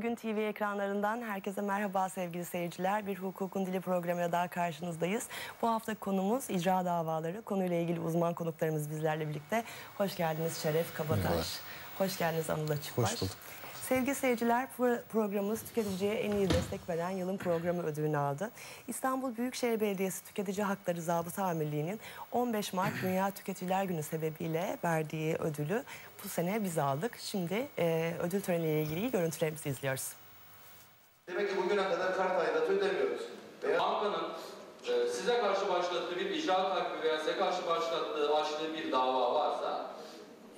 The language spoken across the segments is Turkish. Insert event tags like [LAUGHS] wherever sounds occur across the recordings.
Bugün TV ekranlarından herkese merhaba sevgili seyirciler. Bir hukukun dili programıyla daha karşınızdayız. Bu hafta konumuz icra davaları. Konuyla ilgili uzman konuklarımız bizlerle birlikte. Hoş geldiniz Şeref Kabataş. Merhaba. Hoş geldiniz Anıl Açıkbaş. Hoş bulduk. Sevgili seyirciler pro- programımız tüketiciye en iyi destek veren yılın programı ödülünü aldı. İstanbul Büyükşehir Belediyesi Tüketici Hakları Zabıta Amirliği'nin 15 Mart Dünya Tüketiciler Günü sebebiyle verdiği ödülü bu sene biz aldık. Şimdi e, ödül töreniyle ilgili görüntülerimizi izliyoruz. Demek ki bugüne kadar kart aidatı ödemiyoruz. Veya Bankanın e, size karşı başlattığı bir icra taklifi veya size karşı başlattığı açtığı bir dava varsa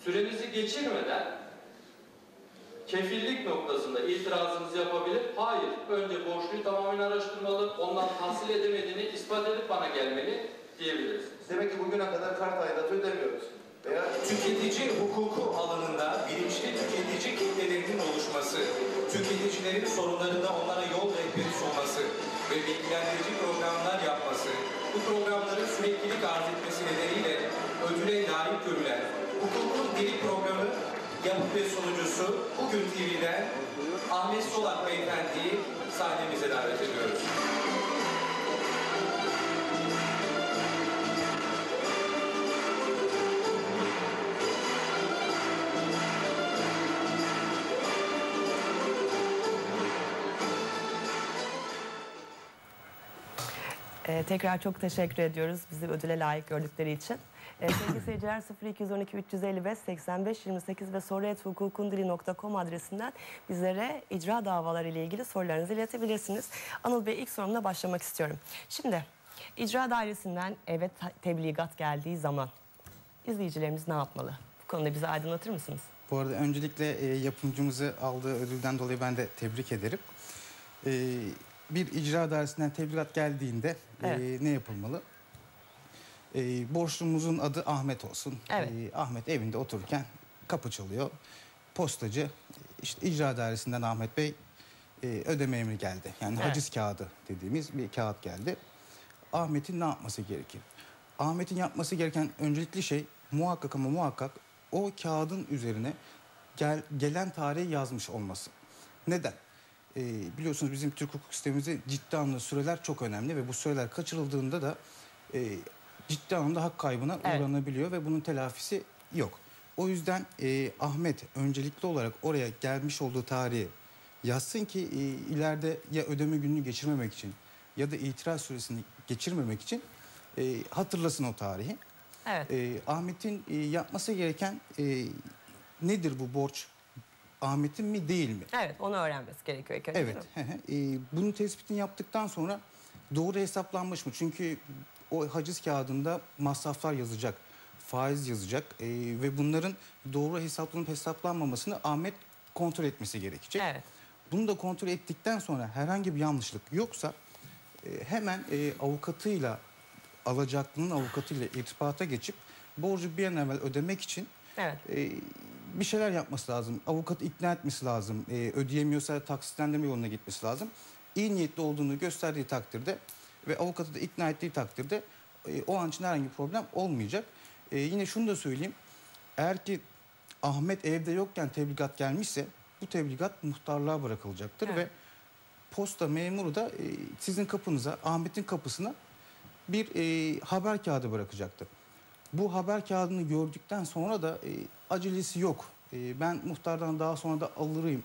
sürenizi geçirmeden kefillik noktasında itirazınızı yapabilir. Hayır, önce borçluyu tamamen araştırmalı, ondan tahsil edemediğini ispat edip bana gelmeli diyebilirsiniz. demek ki bugüne kadar kart aidatı ödemiyoruz. Veya Tüketici hukuku alanında bilinçli tüketici kitlelerinin oluşması, tüketicilerin sorunlarında onlara yol rehberi sunması ve bilgilendirici programlar yapması, bu programların süreklilik arz etmesi nedeniyle ödüle layık görülen hukukun dili programı yapım ve sunucusu bugün TV'den Ahmet Solak Beyefendi'yi sahnemize davet ediyoruz. Ee, tekrar çok teşekkür ediyoruz bizi ödüle layık gördükleri için. Ee, sevgili [LAUGHS] seyirciler 0212 355 85 28 ve soruethukukundili.com adresinden bizlere icra davaları ile ilgili sorularınızı iletebilirsiniz. Anıl Bey ilk sorumla başlamak istiyorum. Şimdi icra dairesinden eve ta- tebligat geldiği zaman izleyicilerimiz ne yapmalı? Bu konuda bizi aydınlatır mısınız? Bu arada öncelikle e, yapımcımızı aldığı ödülden dolayı ben de tebrik ederim. E, bir icra dairesinden tebligat geldiğinde e, Evet. ne yapılmalı? E, borçlumuzun adı Ahmet olsun. Evet. E, Ahmet evinde otururken kapı çalıyor. Postacı e, işte icra dairesinden Ahmet Bey e, ödeme emri geldi. Yani Evet. haciz kağıdı dediğimiz bir kağıt geldi. Ahmet'in ne yapması gerekir? Ahmet'in yapması gereken öncelikli şey muhakkak ama muhakkak o kağıdın üzerine gel, gelen tarihi yazmış olması. Neden? Ee, biliyorsunuz bizim Türk hukuk sistemimizde ciddi anlamda süreler çok önemli ve bu süreler kaçırıldığında da e, ciddi anlamda hak kaybına Evet. uğranabiliyor ve bunun telafisi yok. O yüzden e, Ahmet öncelikli olarak oraya gelmiş olduğu tarihi yazsın ki e, ileride ya ödeme gününü geçirmemek için ya da itiraz süresini geçirmemek için e, hatırlasın o tarihi. Evet. E, Ahmet'in e, yapması gereken e, nedir bu borç? Ahmet'in mi değil mi? Evet onu öğrenmesi gerekiyor ilk önce. Evet. Ee, bunun tespitini yaptıktan sonra doğru hesaplanmış mı? Çünkü o haciz kağıdında masraflar yazacak, faiz yazacak ee, ve bunların doğru hesaplanıp hesaplanmamasını Ahmet kontrol etmesi gerekecek. Evet. Bunu da kontrol ettikten sonra herhangi bir yanlışlık yoksa e, hemen e, avukatıyla alacaklının avukatıyla irtibata geçip borcu bir an evvel ödemek için Evet. e, bir şeyler yapması lazım. Avukatı ikna etmesi lazım. E, ödeyemiyorsa taksitlendirme yoluna gitmesi lazım. İyi niyetli olduğunu gösterdiği takdirde ve avukatı da ikna ettiği takdirde e, o an için herhangi bir problem olmayacak. E, yine şunu da söyleyeyim. Eğer ki Ahmet evde yokken tebligat gelmişse bu tebligat muhtarlığa bırakılacaktır Evet. ve posta memuru da e, sizin kapınıza, Ahmet'in kapısına bir e, haber kağıdı bırakacaktır. Bu haber kağıdını gördükten sonra da e, acelesi yok. E, ben muhtardan daha sonra da alırım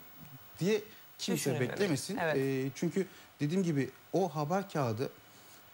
diye kimse beklemesin. Evet. E, çünkü dediğim gibi o haber kağıdı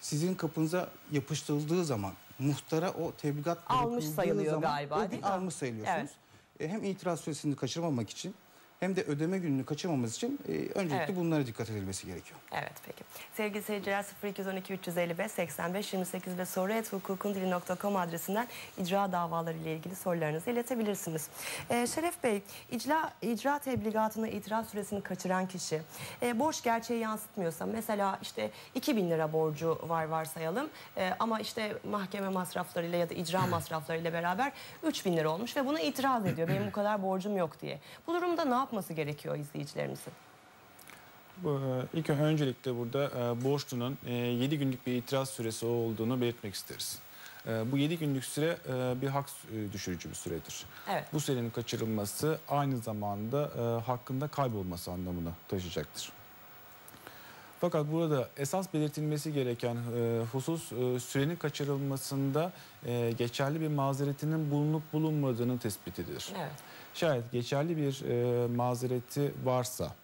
sizin kapınıza yapıştırıldığı zaman muhtara o tebligat Almış sayılıyor zaman galiba, değil mi? almış sayılıyorsunuz. E, hem itiraz süresini kaçırmamak için hem de ödeme gününü kaçırmamamız için e, öncelikle Evet. bunlara dikkat edilmesi gerekiyor. Evet peki. Sevgili seyirciler 0212 355 85 28 ve soru.hukukundili.com adresinden icra davaları ile ilgili sorularınızı iletebilirsiniz. Ee, Şeref Bey, icra, icra tebligatına itiraz süresini kaçıran kişi e, borç gerçeği yansıtmıyorsa mesela işte 2000 lira borcu var varsayalım e, ama işte mahkeme masraflarıyla ya da icra masraflarıyla beraber 3000 lira olmuş ve buna itiraz ediyor. Benim bu kadar borcum yok diye. Bu durumda ne yapması gerekiyor izleyicilerimizin? E, İlk öncelikle burada e, borçlunun e, 7 günlük bir itiraz süresi olduğunu belirtmek isteriz. E, bu 7 günlük süre e, bir hak e, düşürücü bir süredir. Evet. Bu sürenin kaçırılması aynı zamanda e, hakkında kaybolması anlamını taşıyacaktır. Fakat burada esas belirtilmesi gereken e, husus e, sürenin kaçırılmasında e, geçerli bir mazeretinin bulunup bulunmadığının tespitidir. Evet. Şayet geçerli bir e, mazereti varsa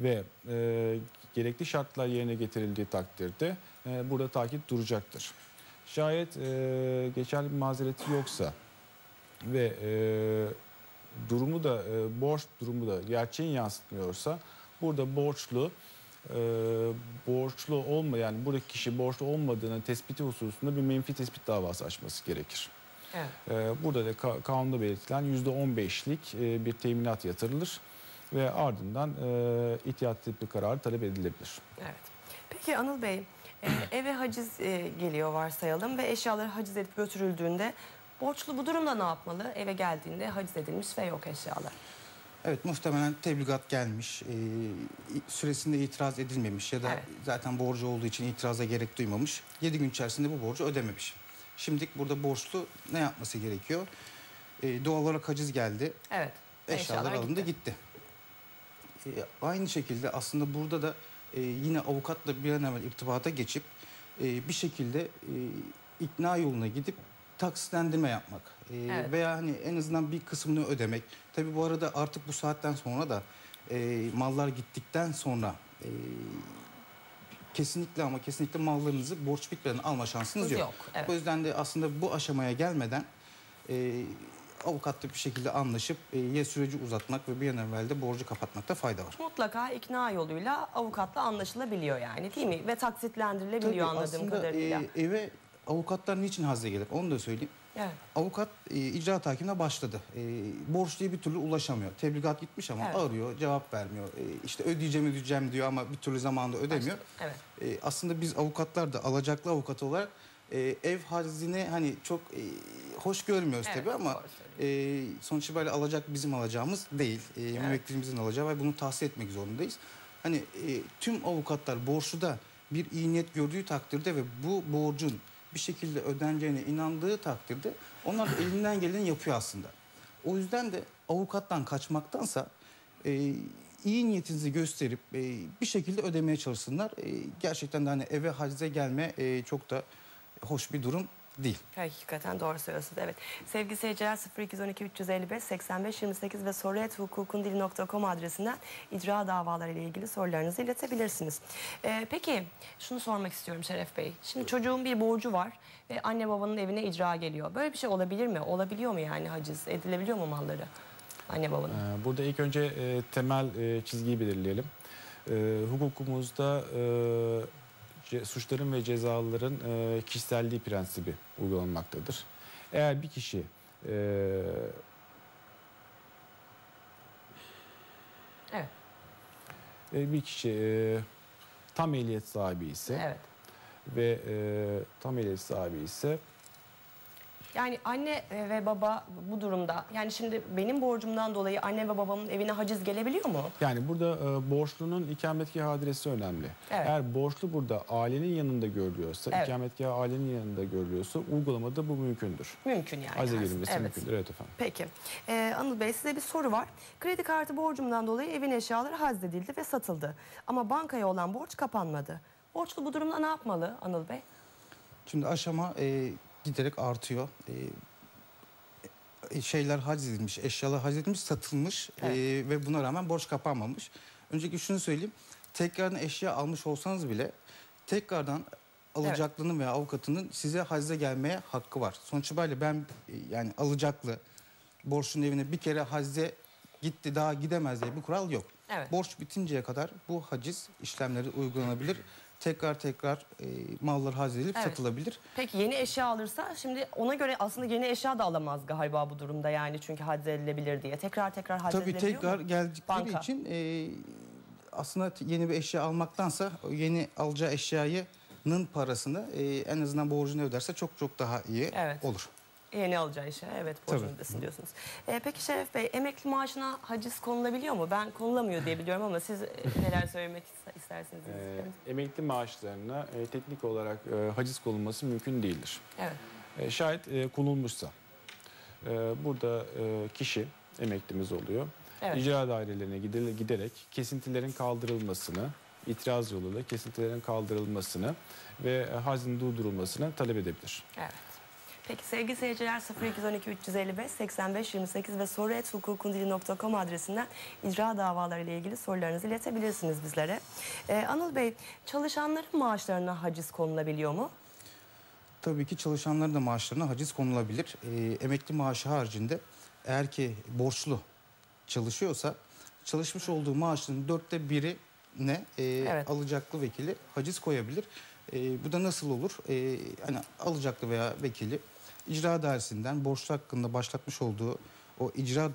ve e, gerekli şartlar yerine getirildiği takdirde e, burada takip duracaktır. Şayet e, geçerli bir mazereti yoksa ve e, durumu da e, borç durumu da gerçeğin yansıtmıyorsa burada borçlu e, borçlu olmayan yani buradaki kişi borçlu olmadığını tespiti hususunda bir menfi tespit davası açması gerekir. Evet. Ee, Burada da ka- kanunda belirtilen %15'lik e, bir teminat yatırılır ve ardından e, itihat tipi kararı talep edilebilir. Evet. Peki Anıl Bey, e, [CLEARS THROAT] eve haciz geliyor varsayalım ve eşyaları haciz edip götürüldüğünde borçlu bu durumda ne yapmalı? Eve geldiğinde haciz edilmiş ve yok eşyalar. Evet muhtemelen tebligat gelmiş, e, süresinde itiraz edilmemiş ya da Evet. zaten borcu olduğu için itiraza gerek duymamış. 7 gün içerisinde bu borcu ödememiş. Şimdi burada borçlu ne yapması gerekiyor? E, doğal olarak haciz geldi, Evet. eşyalar alındı gitti. E, aynı şekilde aslında burada da e, yine avukatla bir an evvel irtibata geçip e, bir şekilde e, ikna yoluna gidip taksitlendirme yapmak E, Evet. veya hani en azından bir kısmını ödemek. Tabii bu arada artık bu saatten sonra da e, mallar gittikten sonra e, kesinlikle ama kesinlikle mallarınızı borç bitmeden alma şansınız yok. Yok, evet. O yüzden de aslında bu aşamaya gelmeden e, avukatla bir şekilde anlaşıp e, ya süreci uzatmak ve bir an evvel de borcu kapatmakta fayda var. Mutlaka ikna yoluyla avukatla anlaşılabiliyor yani değil mi? Ve taksitlendirilebiliyor Tabii anladığım aslında kadarıyla. e, eve avukatlar niçin hazne gelir onu da söyleyeyim. Evet. Avukat e, icra takibine başladı. E, borçluya bir türlü ulaşamıyor. Tebligat gitmiş ama Evet. arıyor, cevap vermiyor. E, işte ödeyeceğim ödeyeceğim diyor ama bir türlü zamanında ödemiyor. Evet. E, aslında biz avukatlar da alacaklı avukat olarak e, ev harzini hani çok e, hoş görmüyoruz Evet, tabii ama e, sonuç itibariyle alacak bizim alacağımız değil. E, Müvekkilimizin alacağı ve bunu tahsil etmek zorundayız. Hani e, tüm avukatlar borçluda bir iyi niyet gördüğü takdirde ve bu borcun bir şekilde ödeneceğine inandığı takdirde onlar da [CLEARS THROAT] elinden geleni yapıyor aslında. O yüzden de avukattan kaçmaktansa e, iyi niyetinizi gösterip e, bir şekilde ödemeye çalışsınlar. E, gerçekten de hani eve hacize gelme e, çok da hoş bir durum değil. Hakikaten doğru söylüyorsunuz. Evet. Sevgili seyirciler 0212 355 85 28 ve soru.hukukundili.com adresinden icra davaları ile ilgili sorularınızı iletebilirsiniz. Ee, peki şunu sormak istiyorum Şeref Bey. Şimdi çocuğun bir borcu var ve anne babanın evine icra geliyor. Böyle bir şey olabilir mi? Olabiliyor mu yani haciz? Edilebiliyor mu malları? Anne babanın. Ee, Burada ilk önce e, temel e, çizgiyi belirleyelim. E, hukukumuzda e, suçların ve cezaların e, kişiselliği prensibi uygulanmaktadır. Eğer bir kişi e, Evet. e, bir kişi e, tam ehliyet sahibi ise Evet. ve e, tam ehliyet sahibi ise Yani anne ve baba bu durumda yani şimdi benim borcumdan dolayı anne ve babamın evine haciz gelebiliyor mu? Yani burada e, borçlunun ikametgah adresi önemli. Evet. Eğer borçlu burada ailenin yanında görülüyorsa, Evet. ikametgah ailenin yanında görülüyorsa uygulamada bu mümkündür. Mümkün yani. Azize gelinmesi Evet. mümkündür. Evet efendim. Peki. Ee, Anıl Bey size bir soru var. Kredi kartı borcumdan dolayı evin eşyaları hazdedildi ve satıldı. Ama bankaya olan borç kapanmadı. Borçlu bu durumda ne yapmalı Anıl Bey? Şimdi aşama e, giderek artıyor. E, e, şeyler haciz edilmiş, eşyalar haciz edilmiş, satılmış e, Evet. ve buna rağmen borç kapanmamış. Öncelikle şunu söyleyeyim. Tekrardan eşya almış olsanız bile tekrardan alacaklının veya avukatının size hacize gelmeye hakkı var. Sonuç itibariyle ben e, yani alacaklı borçlunun evine bir kere hacize gitti daha gidemez diye bir kural yok. Evet. Borç bitinceye kadar bu haciz işlemleri uygulanabilir. Tekrar tekrar e, mallar haciz edilip Evet. satılabilir. Peki yeni eşya alırsa şimdi ona göre aslında yeni eşya da alamaz galiba bu durumda yani çünkü haciz edilebilir diye. Tekrar tekrar Tabii tekrar mu? geldikleri Banka. için e, aslında t- yeni bir eşya almaktansa o yeni alacağı eşyanın parasını e, en azından borcunu öderse çok çok daha iyi Evet. olur. Yeni alacağı eşya evet borcunu Tabii. ödesin diyorsunuz. Ee, peki Şeref Bey emekli maaşına haciz konulabiliyor mu? Ben konulamıyor diye biliyorum ama siz e, [LAUGHS] neler söylemek iste- istersiniz? Ee, Evet. emekli maaşlarına e, teknik olarak e, haciz konulması mümkün değildir. evet. E, şayet e, konulmuşsa e, burada e, kişi emeklimiz oluyor. Evet. İcra dairelerine giderek kesintilerin kaldırılmasını, itiraz yoluyla kesintilerin kaldırılmasını ve e, hazin durdurulmasını talep edebilir. Evet. Peki sevgili seyirciler 0212 355 85 28 ve soru.hukukundili.com adresinden icra davaları ile ilgili sorularınızı iletebilirsiniz bizlere. Ee, Anıl Bey çalışanların maaşlarına haciz konulabiliyor mu? Tabii ki çalışanların da maaşlarına haciz konulabilir. Ee, emekli maaşı haricinde eğer ki borçlu çalışıyorsa çalışmış olduğu maaşının dörtte birine e, Evet. alacaklı vekili haciz koyabilir. E, bu da nasıl olur? E, hani alacaklı veya vekili icra dairesinden borçlu hakkında başlatmış olduğu o icra